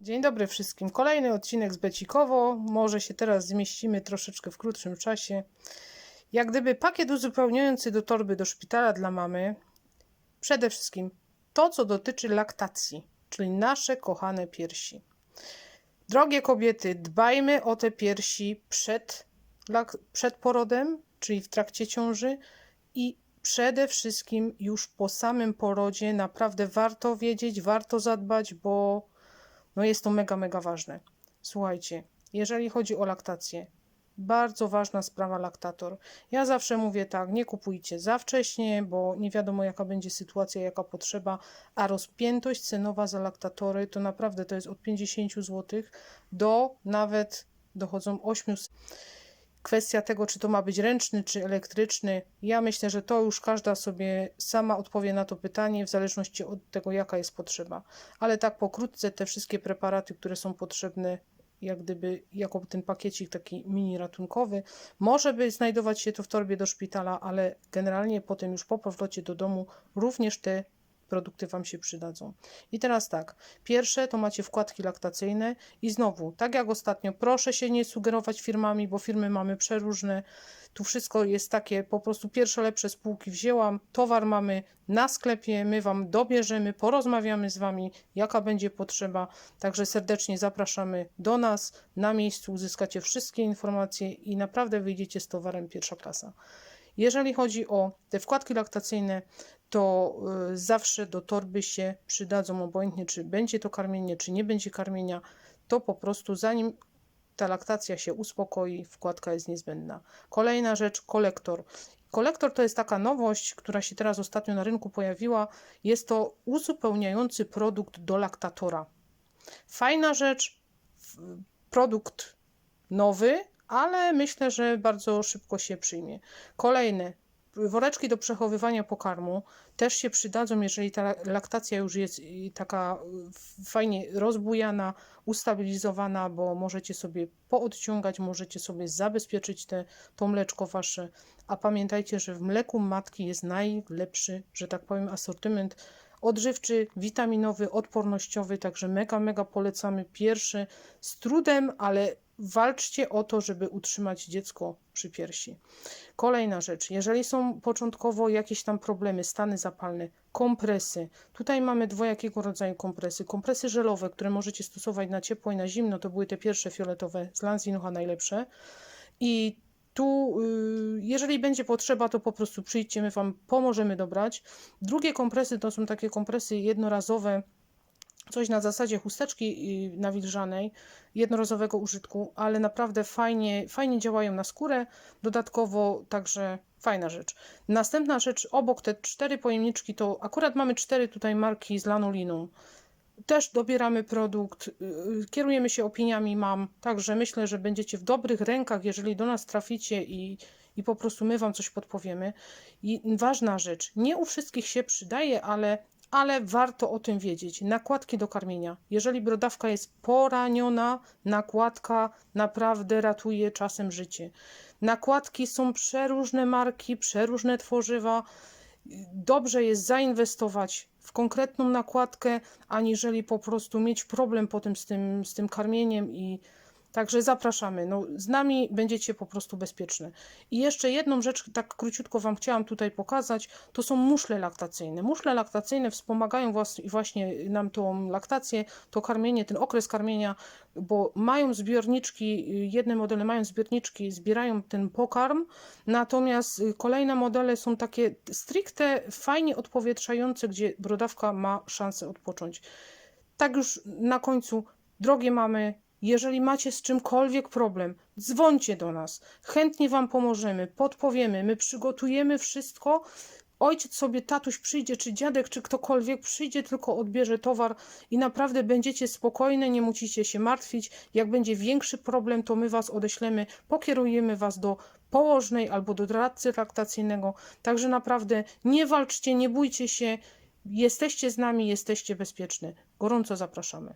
Dzień dobry wszystkim. Kolejny odcinek z Becikowo. Może się teraz zmieścimy troszeczkę w krótszym czasie. Jak gdyby pakiet uzupełniający do torby do szpitala dla mamy. Przede wszystkim to, co dotyczy laktacji, czyli nasze kochane piersi. Drogie kobiety, dbajmy o te piersi przed, przed porodem, czyli w trakcie ciąży i przede wszystkim już po samym porodzie. Naprawdę warto wiedzieć, warto zadbać, bo no jest to mega, mega ważne. Słuchajcie, jeżeli chodzi o laktację, bardzo ważna sprawa laktator. Ja zawsze mówię tak, nie kupujcie za wcześnie, bo nie wiadomo jaka będzie sytuacja, jaka potrzeba, a rozpiętość cenowa za laktatory to naprawdę to jest od 50 zł do nawet dochodzą 800 kwestia tego, czy to ma być ręczny, czy elektryczny, ja myślę, że to już każda sobie sama odpowie na to pytanie, w zależności od tego, jaka jest potrzeba. Ale tak pokrótce te wszystkie preparaty, które są potrzebne, jak gdyby jako ten pakiecik taki mini ratunkowy, może by znajdować się to w torbie do szpitala, ale generalnie potem już po powrocie do domu również te produkty Wam się przydadzą. I teraz tak, pierwsze to macie wkładki laktacyjne i znowu, tak jak ostatnio, proszę się nie sugerować firmami, bo firmy mamy przeróżne. Tu wszystko jest takie, po prostu pierwsze lepsze spółki wzięłam, towar mamy na sklepie, my Wam dobierzemy, porozmawiamy z Wami, jaka będzie potrzeba. Także serdecznie zapraszamy do nas, na miejscu uzyskacie wszystkie informacje i naprawdę wyjdziecie z towarem pierwsza klasa. Jeżeli chodzi o te wkładki laktacyjne, to y, zawsze do torby się przydadzą, obojętnie czy będzie to karmienie, czy nie będzie karmienia, to po prostu zanim ta laktacja się uspokoi, wkładka jest niezbędna. Kolejna rzecz, kolektor. Kolektor to jest taka nowość, która się teraz ostatnio na rynku pojawiła. Jest to uzupełniający produkt do laktatora. Fajna rzecz, produkt nowy, ale myślę, że bardzo szybko się przyjmie. Kolejne, woreczki do przechowywania pokarmu też się przydadzą, jeżeli ta laktacja już jest taka y, fajnie rozbujana, ustabilizowana, bo możecie sobie poodciągać, możecie sobie zabezpieczyć te, to mleczko wasze. A pamiętajcie, że w mleku matki jest najlepszy, że tak powiem, asortyment odżywczy, witaminowy, odpornościowy, także mega, mega polecamy. Pierwszy z trudem, ale walczcie o to, żeby utrzymać dziecko przy piersi. Kolejna rzecz, jeżeli są początkowo jakieś tam problemy, stany zapalne, kompresy. Tutaj mamy dwojakiego rodzaju kompresy. Kompresy żelowe, które możecie stosować na ciepło i na zimno, to były te pierwsze fioletowe z Lanzinucha najlepsze. I tu, y, jeżeli będzie potrzeba, to po prostu przyjdźcie, my Wam pomożemy dobrać. Drugie kompresy to są takie kompresy jednorazowe, coś na zasadzie chusteczki y, nawilżanej, jednorazowego użytku, ale naprawdę fajnie, fajnie działają na skórę, dodatkowo także fajna rzecz. Następna rzecz, obok te cztery pojemniczki, to akurat mamy cztery tutaj marki z lanoliną. Też dobieramy produkt, y, kierujemy się opiniami mam, także myślę, że będziecie w dobrych rękach, jeżeli do nas traficie i, i po prostu my Wam coś podpowiemy. I ważna rzecz, nie u wszystkich się przydaje, ale, ale warto o tym wiedzieć. Nakładki do karmienia. Jeżeli brodawka jest poraniona, nakładka naprawdę ratuje czasem życie. Nakładki są przeróżne marki, przeróżne tworzywa dobrze jest zainwestować w konkretną nakładkę, aniżeli po prostu mieć problem potem z tym, z tym karmieniem i także zapraszamy. No, z nami będziecie po prostu bezpieczne. I jeszcze jedną rzecz, tak króciutko Wam chciałam tutaj pokazać, to są muszle laktacyjne. Muszle laktacyjne wspomagają właśnie nam tą laktację, to karmienie, ten okres karmienia, bo mają zbiorniczki, jedne modele mają zbiorniczki, zbierają ten pokarm, natomiast y, kolejne modele są takie stricte fajnie odpowietrzające, gdzie brodawka ma szansę odpocząć. Tak już na końcu, drogie mamy, jeżeli macie z czymkolwiek problem, dzwońcie do nas. Chętnie Wam pomożemy, podpowiemy, my przygotujemy wszystko. Ojciec sobie, tatuś przyjdzie, czy dziadek, czy ktokolwiek przyjdzie, tylko odbierze towar i naprawdę będziecie spokojne, nie musicie się martwić. Jak będzie większy problem, to my Was odeślemy, pokierujemy Was do położnej albo do doradcy laktacyjnego. Także naprawdę nie walczcie, nie bójcie się. Jesteście z nami, jesteście bezpieczni. Gorąco zapraszamy.